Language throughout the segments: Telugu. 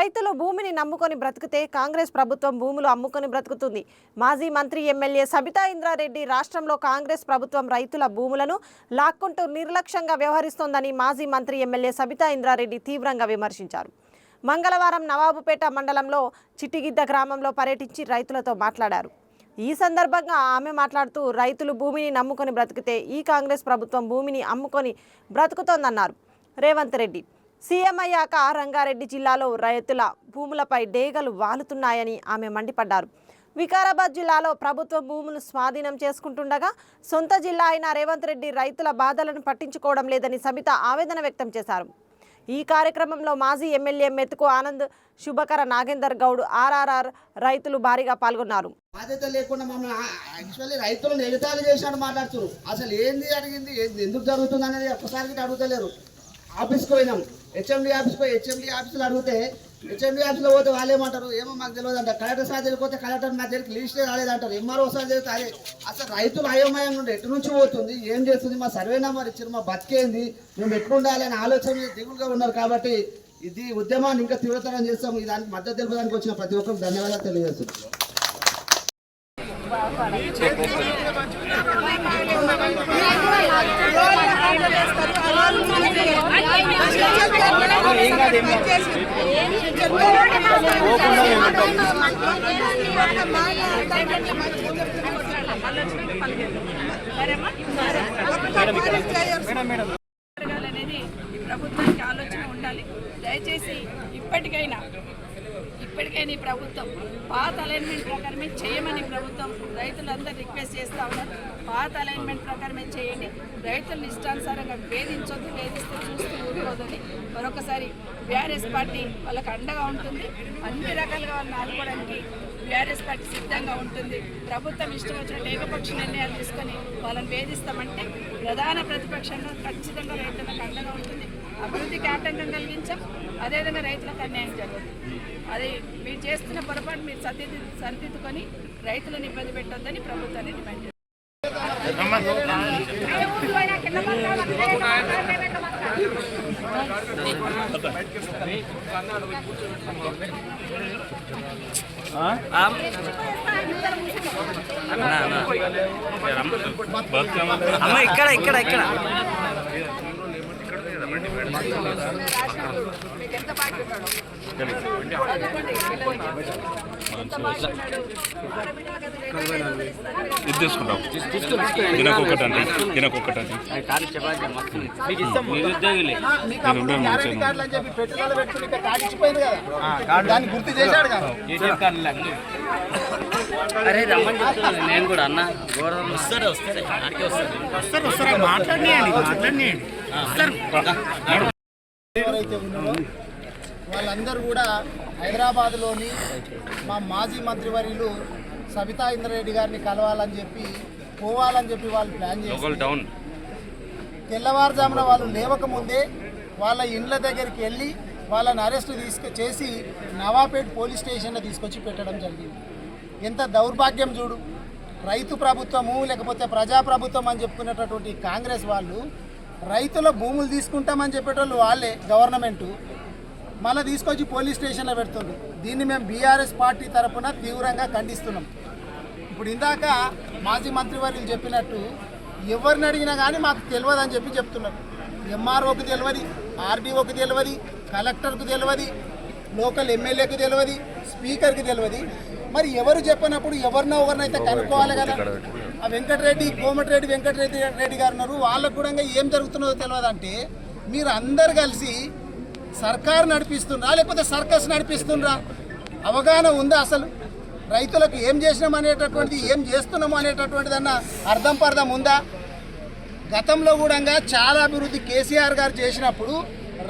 రైతులు భూమిని నమ్ముకొని బ్రతికితే కాంగ్రెస్ ప్రభుత్వం భూములు అమ్ముకొని బ్రతుకుతుంది. మాజీ మంత్రి ఎమ్మెల్యే సబితా ఇంద్రారెడ్డి రాష్ట్రంలో కాంగ్రెస్ ప్రభుత్వం రైతుల భూములను లాక్కుంటూ నిర్లక్ష్యంగా వ్యవహరిస్తోందని మాజీ మంత్రి ఎమ్మెల్యే సబితా ఇంద్రారెడ్డి తీవ్రంగా విమర్శించారు. మంగళవారం నవాబుపేట మండలంలో చిట్టిగిద్ద గ్రామంలో పర్యటించి రైతులతో మాట్లాడారు. ఈ సందర్భంగా ఆమె మాట్లాడుతూ రైతులు భూమిని నమ్ముకొని బ్రతికితే ఈ కాంగ్రెస్ ప్రభుత్వం భూమిని అమ్ముకొని బ్రతుకుతోందన్నారు. రేవంత్ రెడ్డి సీఎం అయ్యాక రంగారెడ్డి జిల్లాలో రైతుల భూములపై డేగలు వాలుతున్నాయని ఆమె మండిపడ్డారు. వికారాబాద్ జిల్లాలో ప్రభుత్వ భూములు స్వాధీనం చేసుకుంటుండగా సొంత జిల్లా అయిన రేవంత్ రెడ్డి రైతుల బాధలను పట్టించుకోవడం లేదని సబిత ఆవేదన వ్యక్తం చేశారు. ఈ కార్యక్రమంలో మాజీ ఎమ్మెల్యే మెతుకు ఆనంద్ శుభకర నాగేందర్ గౌడ్ ఆర్ఆర్ఆర్ రైతులు భారీగా పాల్గొన్నారు. బాధ్యత లేకుండా మమ్మల్ని యాక్చువల్లీ రైతులను ఎగతాళి చేసినట్టు మాట్లాడుతున్నారు. అసలు ఏంది అడిగింది? ఎందుకు జరుగుతుంది అనేది ఒక్కసారికి అడుగుతలేరు. ఆఫీస్కి పోయినాం. హెచ్ఎండి ఆఫీస్కి పోయి హెచ్ఎండి ఆఫీస్లో అడిగితే హెచ్ఎండి ఆఫీస్లో పోతే వాళ్ళు ఏమంటారు? ఏమో మాకు తెలియదు అంటారు కలెక్టర్ సార్ తెలియకపోతే కలెక్టర్ నా దగ్గరికి లిస్టే రాలేదంటారు. ఎంఆర్ఓ సార్ తెలిస్తే అదే. అసలు రైతులు అయోమయం నుండి ఎటు నుంచి పోతుంది? ఏం చేస్తుంది? మా సర్వే నెంబర్ ఇచ్చారు. మా బతికేంది? మేము ఎట్లుండాలి అనే ఆలోచన దిగులుగా ఉన్నారు కాబట్టి ఇది ఉద్యమాన్ని ఇంకా తీవ్రతరం చేస్తాం ఈ దానికి మద్దతు తెలుపడానికి వచ్చిన ప్రతి ఒక్కరికి ధన్యవాదాలు తెలియజేస్తున్నాం. జరగాలనేది ప్రభుత్వానికి ఆలోచన ఉండాలి దయచేసి ఇప్పటికైనా ఇప్పటికే నీ ప్రభుత్వం. పాత అలైన్మెంట్ ప్రకారమే చేయమని ప్రభుత్వం రైతులందరూ రిక్వెస్ట్ చేస్తూ ఉన్నారు. పాత అలైన్మెంట్ ప్రకారమే చేయండి. రైతులను ఇష్టానుసారంగా వేధించొద్దు వేధిస్తే చూస్తూ ఊరుకోదని మరొకసారి బీఆర్ఎస్ పార్టీ వాళ్ళకి అండగా ఉంటుంది. అన్ని రకాలుగా వాళ్ళని ఆదుకోవడానికి బీఆర్ఎస్ పార్టీ సిద్ధంగా ఉంటుంది. ప్రభుత్వం ఇష్టం వచ్చినట్టు ఏకపక్ష నిర్ణయాలు తీసుకొని వాళ్ళని వేధిస్తామంటే ప్రధాన ప్రతిపక్షంగా ఖచ్చితంగా రైతులకు అండగా ఉంటుంది. అభివృద్ధికి ఆటంకం కలిగించాం. అదేవిధంగా రైతులకు అన్యాయం జరుగుతుంది. అది మీరు చేస్తున్న పొరపాటు మీరు సరిది సరిదిద్దుకొని రైతులను ఇబ్బంది పెట్టొద్దని ప్రభుత్వాన్ని డిమాండ్ చేస్తాం అమ్మ ఇక్కడ ఇక్కడ ఇక్కడ మీకు ఎంత బాకీ ఉన్నాడో ఇది తీసుకుంటాం మీ ఉద్యోగులే నేను గుర్తు చేశాడు కదా అరే రమ్మని చెప్తున్నాను నేను కూడా అన్న. గోడలు వస్తారు వస్తారు ఆడికి వస్తారు ఎవరైతే ఉన్నారో వాళ్ళందరూ కూడా హైదరాబాద్లోని మా మాజీ మంత్రివర్యులు సబితా ఇంద్రారెడ్డి గారిని కలవాలని చెప్పి పోవాలని చెప్పి వాళ్ళు ప్లాన్ చేసి తెల్లవారుజామున వాళ్ళు లేవకముందే వాళ్ళ ఇండ్ల దగ్గరికి వెళ్ళి వాళ్ళని అరెస్ట్ తీసుకు చేసి నవాపేట్ పోలీస్ స్టేషన్లో తీసుకొచ్చి పెట్టడం జరిగింది. ఎంత దౌర్భాగ్యం చూడు. రైతు ప్రభుత్వము లేకపోతే ప్రజాప్రభుత్వం అని చెప్పుకునేటటువంటి కాంగ్రెస్ వాళ్ళు రైతుల భూములు తీసుకుంటామని చెప్పేటోళ్ళు వాళ్ళే గవర్నమెంటు. మళ్ళీ తీసుకొచ్చి పోలీస్ స్టేషన్లో పెడుతుంది దీన్ని మేము బీఆర్ఎస్ పార్టీ తరఫున తీవ్రంగా ఖండిస్తున్నాం. ఇప్పుడు ఇందాక మాజీ మంత్రివర్యులు చెప్పినట్టు ఎవరిని అడిగినా కానీ మాకు తెలియదు అని చెప్పి చెప్తున్నారు. ఎంఆర్ఓకి తెలియదు ఆర్డీఓకి తెలియదు కలెక్టర్కు తెలియదు లోకల్ ఎమ్మెల్యేకి తెలియదు స్పీకర్కి తెలియదు మరి ఎవరు చెప్పినప్పుడు ఎవరినో ఎవరినైతే కనుక్కోవాలి కదా. ఆ వెంకటరెడ్డి కోమటిరెడ్డి వెంకటరెడ్డి రెడ్డి గారు ఉన్నారు. వాళ్ళకు కూడా ఏం జరుగుతున్నదో తెలియదంటే మీరు అందరు కలిసి సర్కార్ నడిపిస్తుండ్రా లేకపోతే సర్కస్ నడిపిస్తుండ్రా? అవగాహన ఉందా అసలు? రైతులకు ఏం చేసినాం అనేటటువంటిది ఏం చేస్తున్నాము అనేటటువంటిది అన్న అర్థం పర్థం ఉందా? గతంలో కూడా చాలా అభివృద్ధి కేసీఆర్ గారు చేసినప్పుడు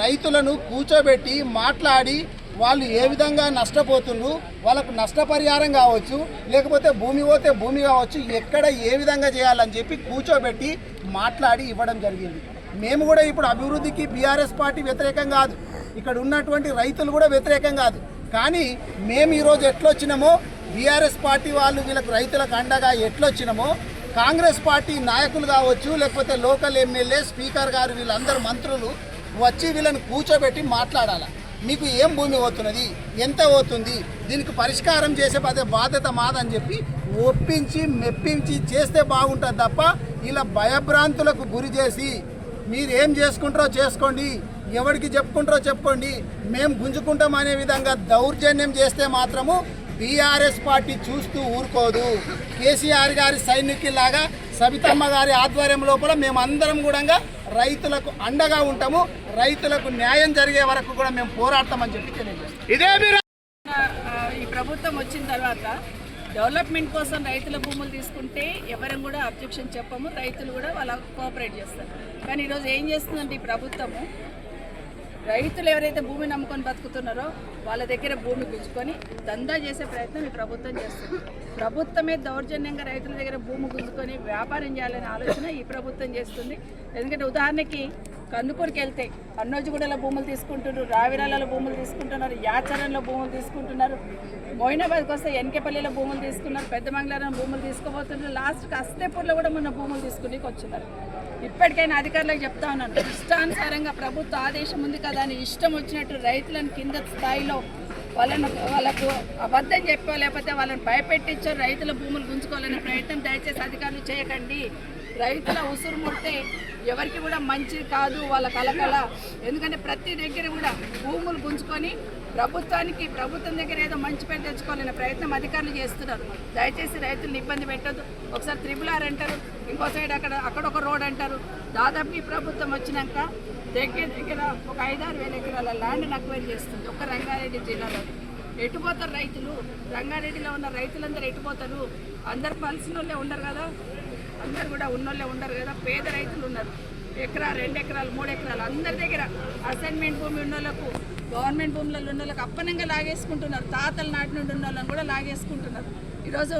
రైతులను కూర్చోబెట్టి మాట్లాడి వాళ్ళు ఏ విధంగా నష్టపోతుండ్రు వాళ్ళకు నష్టపరిహారం కావచ్చు లేకపోతే భూమి పోతే భూమి కావచ్చు ఎక్కడ ఏ విధంగా చేయాలని చెప్పి కూర్చోబెట్టి మాట్లాడి ఇవ్వడం జరిగింది. మేము కూడా ఇప్పుడు అభివృద్ధికి బీఆర్ఎస్ పార్టీ వ్యతిరేకం కాదు. ఇక్కడ ఉన్నటువంటి రైతులు కూడా వ్యతిరేకం కాదు. కానీ మేము ఈరోజు ఎట్లొచ్చినామో బీఆర్ఎస్ పార్టీ వాళ్ళు వీళ్ళకు రైతులకు అండగా ఎట్లొచ్చినామో కాంగ్రెస్ పార్టీ నాయకులు కావచ్చు లేకపోతే లోకల్ ఎమ్మెల్యే స్పీకర్ గారు వీళ్ళందరూ మంత్రులు వచ్చి వీళ్ళని కూర్చోబెట్టి మాట్లాడాలి? మీకు ఏం భూమి పోతున్నది? ఎంత పోతుంది? దీనికి పరిష్కారం చేసే పదే బాధ్యత మాదని చెప్పి ఒప్పించి మెప్పించి చేస్తే బాగుంటుంది తప్ప ఇలా భయభ్రాంతులకు గురి చేసి మీరు ఏం చేసుకుంటారో చేసుకోండి ఎవరికి చెప్పుకుంటారో చెప్పుకోండి మేము గుంజుకుంటాం అనే విధంగా దౌర్జన్యం చేస్తే మాత్రము బీఆర్ఎస్ పార్టీ చూస్తూ ఊరుకోదు. కేసీఆర్ గారి సైనికులాగా సబితమ్మ గారి ఆధ్వర్యం లోపల మేమందరం కూడా రైతులకు అండగా ఉంటాము రైతులకు న్యాయం జరిగే వరకు కూడా మేము పోరాడతామని చెప్పి తెలియజేస్తాం. ఇదే ఈ ప్రభుత్వం వచ్చిన తర్వాత డెవలప్మెంట్ కోసం రైతుల భూములు తీసుకుంటే ఎవరం కూడా అబ్జెక్షన్ చెప్పము రైతులు కూడా వాళ్ళ కోఆపరేట్ చేస్తారు. కానీ ఈరోజు ఏం చేస్తుందంటే ఈ ప్రభుత్వము రైతులు ఎవరైతే భూమి నమ్ముకొని బతుకుతున్నారో వాళ్ళ దగ్గర భూమి గుంజుకొని దందా చేసే ప్రయత్నం ఈ ప్రభుత్వం చేస్తుంది. ప్రభుత్వమే దౌర్జన్యంగా రైతుల దగ్గర భూమి గుంజుకొని వ్యాపారం చేయాలనే ఆలోచన ఈ ప్రభుత్వం చేస్తుంది. ఎందుకంటే ఉదాహరణకి కందుకూరుకి వెళ్తే అన్నోజిగూడలో భూములు తీసుకుంటున్నారు రావిరాలలో భూములు తీసుకుంటున్నారు యాచరణలో భూములు తీసుకుంటున్నారు మోయినాబాద్కి వస్తే ఎన్కేపల్లిలో భూములు తీసుకున్నారు పెద్దమంగళారం భూములు తీసుకోబోతున్నారు లాస్ట్కి అస్తేపూర్లో కూడా మొన్న భూములు తీసుకునేకి వచ్చినారు ఇప్పటికైనా అధికారులకు చెప్తా ఉన్నాను. ఇష్టానుసారంగా ప్రభుత్వ ఆదేశం ఉంది కదా అని ఇష్టం వచ్చినట్టు రైతులను కింద స్థాయిలో వాళ్ళను వాళ్ళకు అబద్ధం చెప్పో లేకపోతే వాళ్ళని భయపెట్టించో రైతుల భూములు గుంజుకోవాలనే ప్రయత్నం దయచేసి అధికారులు చేయకండి. రైతుల ఉసురు ముడితే ఎవరికి కూడా మంచిది కాదు వాళ్ళ కలకల. ఎందుకంటే ప్రతి దగ్గర కూడా భూములు గుంజుకొని ప్రభుత్వానికి ప్రభుత్వం దగ్గర ఏదో మంచి పేరు తెచ్చుకోవాలనే ప్రయత్నం అధికారులు చేస్తున్నారు. దయచేసి రైతులను ఇబ్బంది పెట్టద్దు. ఒకసారి త్రిబుల్ ఆర్ అంటారు ఇంకో సైడ్ అక్కడ అక్కడ ఒక రోడ్ అంటారు. దాదాపు ఈ ప్రభుత్వం వచ్చినాక దగ్గర దగ్గర ఒక ఐదారు వేల ఎకరాల ల్యాండ్ అక్వైర్ చేస్తుంది ఒక రంగారెడ్డి జిల్లాలో. ఎటుపోతారు రైతులు? రంగారెడ్డిలో ఉన్న రైతులందరూ ఎటుపోతారు అందరు పలిసిన వాళ్ళే ఉండరు కదా? అందరు కూడా ఉన్నోళ్ళే ఉండరు కదా? పేద రైతులు ఉన్నారు. ఎకరా రెండు ఎకరాలు మూడు ఎకరాలు అందరి దగ్గర అసైన్మెంట్ భూమి ఉన్నోళ్ళకు గవర్నమెంట్ భూములలో ఉన్న వాళ్ళకి అప్పనంగా లాగేసుకుంటున్నారు. తాతల నాటి నుండి ఉన్న వాళ్ళని కూడా లాగేసుకుంటున్నారు. ఈరోజు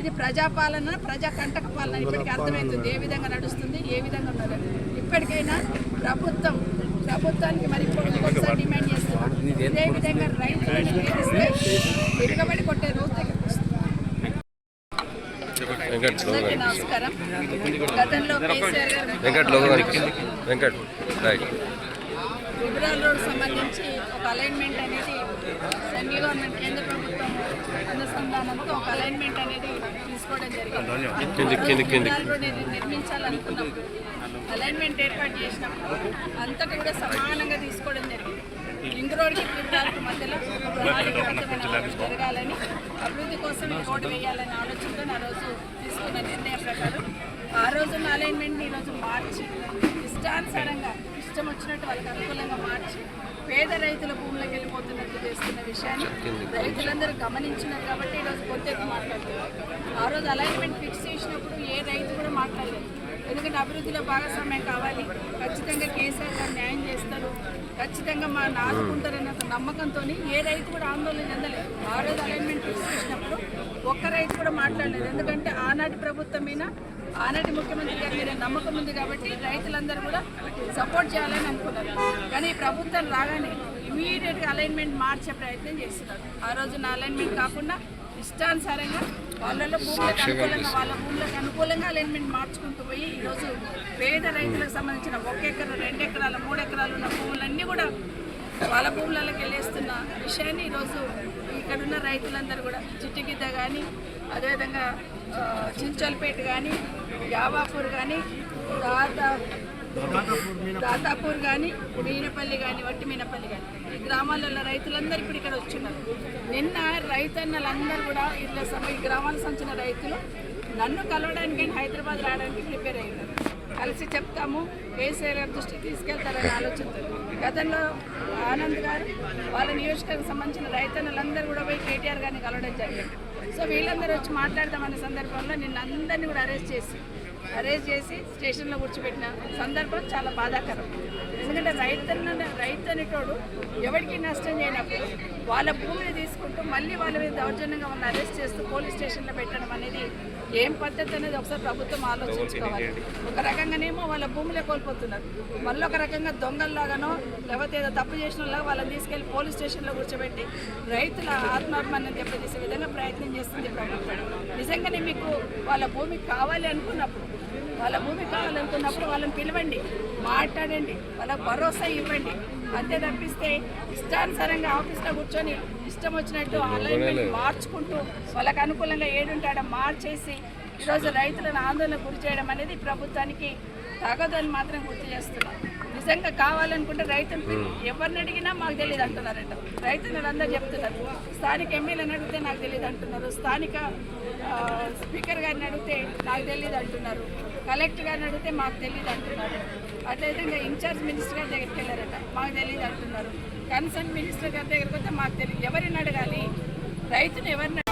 ఇది ప్రజాపాలన ప్రజా కంటక పాలన ఇప్పటికి అర్థమవుతుంది ఏ విధంగా నడుస్తుంది ఏ విధంగా ఉన్నది ఇప్పటికైనా ప్రభుత్వం ప్రభుత్వానికి మరి ఇప్పుడు ఇంకొకసారి డిమాండ్ చేస్తున్నాం ఇదే విధంగా రైతులను వేధిస్తే తిరగబడి కొట్టే రోజు దగ్గరికి వస్తుంది. నమస్కారం. గతంలో కేసీఆర్ గారు వెంకట్ లిబరల్ రోడ్ సంబంధించి ఒక అలైన్మెంట్ అనేది సెంట్రల్ గవర్నమెంట్ కేంద్ర ప్రభుత్వం అనుసంధానంతో ఒక అలైన్మెంట్ అనేది తీసుకోవడం జరిగింది. లిబరల్ రోడ్ అనేది నిర్మించాలనుకున్నప్పుడు అలైన్మెంట్ ఏర్పాటు చేసినప్పుడు అంతటి కూడా సమానంగా తీసుకోవడం జరిగింది. లింక్ రోడ్కి లిబరల్కి మధ్యలో జరగాలని అభివృద్ధి కోసం రోడ్డు వేయాలనే ఆలోచనతో ఆ రోజు తీసుకున్న నిర్ణయం ప్రకారం ఆ రోజున్న అలైన్మెంట్ని ఈరోజు మార్చి ఇష్టానుసారంగా ఇష్టం వచ్చినట్టు వాళ్ళకి అనుకూలంగా మార్చి పేద రైతుల భూములకు వెళ్ళిపోతున్నట్టు చేస్తున్న విషయాన్ని రైతులందరూ గమనించినారు కాబట్టి ఈరోజు కొద్దిగా మాట్లాడుతున్నారు. ఆ రోజు అలైన్మెంట్ ఫిక్స్ చేసినప్పుడు ఏ రైతు కూడా మాట్లాడలేదు. ఎందుకంటే అభివృద్ధిలో భాగస్వామ్యం కావాలి. ఖచ్చితంగా కేసీఆర్ గారు న్యాయం చేస్తారు. ఖచ్చితంగా మా ఆదుకుంటారన్న ఒక నమ్మకంతో ఏ రైతు కూడా ఆందోళన చెందలేదు. ఆ రోజు అలైన్మెంట్ ఫిక్స్ చేసినప్పుడు ఒక్క రైతు కూడా మాట్లాడలేదు. ఎందుకంటే ఆనాటి ప్రభుత్వం మీద ఆనాటి ముఖ్యమంత్రి గారి మీద నమ్మకం ఉంది కాబట్టి రైతులందరూ కూడా సపోర్ట్ చేయాలని అనుకున్నారు. కానీ ప్రభుత్వం రాగానే ఇమీడియట్గా అలైన్మెంట్ మార్చే ప్రయత్నం చేస్తున్నారు. ఆ రోజు నా అలైన్మెంట్ కాకుండా ఇష్టానుసారంగా వాళ్ళలో భూములకు అనుకూలంగా వాళ్ళ భూములకు అనుకూలంగా అలైన్మెంట్ మార్చుకుంటూ పోయి ఈరోజు పేద రైతులకు సంబంధించిన ఒక ఎకరం రెండు ఎకరాల మూడు ఎకరాలు ఉన్న భూములన్నీ కూడా వాళ్ళ భూములలోకి వెళ్ళేస్తున్న విషయాన్ని ఈరోజు ఇక్కడున్న రైతులందరూ కూడా చిట్టిగిద్ద కానీ అదేవిధంగా చించల్పేట కానీ యావాపూర్ కానీ దాదా దాతాపూర్ కానీ మీనపల్లి కానీ వట్టి మీనపల్లి కానీ ఈ గ్రామాలలో రైతులందరూ ఇప్పుడు ఇక్కడ వచ్చున్నారు. నిన్న రైతన్నలందరూ కూడా ఇట్లా సమ ఈ గ్రామాలకు సంచిన రైతులు నన్ను కలవడానికి హైదరాబాద్ రావడానికి ప్రిపేర్ అయ్యారు కలిసి చెప్తాము కేసీఆర్ గారి దృష్టికి తీసుకెళ్తారనే ఆలోచనతో. గతంలో ఆనంద్ గారు వాళ్ళ నియోజకవర్గం సంబంధించిన రైతన్నలందరూ కూడా పోయి కేటీఆర్ గారిని కలవడం జరిగింది. సో వీళ్ళందరూ వచ్చి మాట్లాడదామనే సందర్భంలో నిన్న అందరినీ కూడా అరెస్ట్ చేసి అరెస్ట్ చేసి స్టేషన్లో కూర్చోబెట్టిన సందర్భం చాలా బాధాకరం. ఎందుకంటే రైతన్న రైతు అనేటోడు ఎవరికి నష్టం చేయనప్పుడు వాళ్ళ భూమిని తీసుకుంటూ మళ్ళీ వాళ్ళ మీద దౌర్జన్యంగా ఉన్న అరెస్ట్ చేస్తూ పోలీస్ స్టేషన్లో పెట్టడం అనేది ఏం పద్ధతి అనేది ఒకసారి ప్రభుత్వం ఆలోచించుకోవాలి. ఒక రకంగానేమో వాళ్ళ భూములే కోల్పోతున్నారు. మళ్ళీ ఒక రకంగా దొంగల్లాగానో లేకపోతే ఏదో తప్పు చేసిన వాళ్ళని తీసుకెళ్ళి పోలీస్ స్టేషన్లో కూర్చోబెట్టి రైతుల ఆత్మాభిమానం దెబ్బతీసే విధంగా ప్రయత్నం చేస్తుంది ప్రభుత్వం. నిజంగానే మీకు వాళ్ళ భూమి కావాలి అనుకున్నప్పుడు వాళ్ళ భూమి కావాలనుకున్నప్పుడు వాళ్ళని పిలవండి మాట్లాడండి వాళ్ళకి భరోసా ఇవ్వండి. అంతే తప్పిస్తే ఇష్టానుసారంగా ఆఫీస్లో కూర్చొని ఇష్టం వచ్చినట్టు అలైన్మెంట్ మార్చుకుంటూ వాళ్ళకు అనుకూలంగా ఏడుంటాడో మార్చేసి ఈరోజు రైతులను ఆందోళన గురి చేయడం అనేది ప్రభుత్వానికి తగదని మాత్రం గుర్తు చేస్తున్నాం. నిజంగా కావాలనుకుంటే రైతులు ఎవరిని అడిగినా మాకు తెలియదు అంటున్నారంట. రైతులు అందరూ చెప్తున్నారు. స్థానిక ఎమ్మెల్యేని అడిగితే నాకు తెలియదు అంటున్నారు. స్థానిక స్పీకర్ గారిని అడిగితే నాకు తెలియదు అంటున్నారు. కలెక్టర్ గారిని అడిగితే మాకు తెలియదు అంటున్నారు. అదేవిధంగా ఇన్ఛార్జ్ మినిస్టర్ గారి దగ్గరికి వెళ్ళారట. మాకు తెలియదు అంటున్నారు. కన్సర్న్ మినిస్టర్ గారి దగ్గరికి వస్తే మాకు తెలియదు ఎవరిని అడగాలి? రైతును ఎవరిని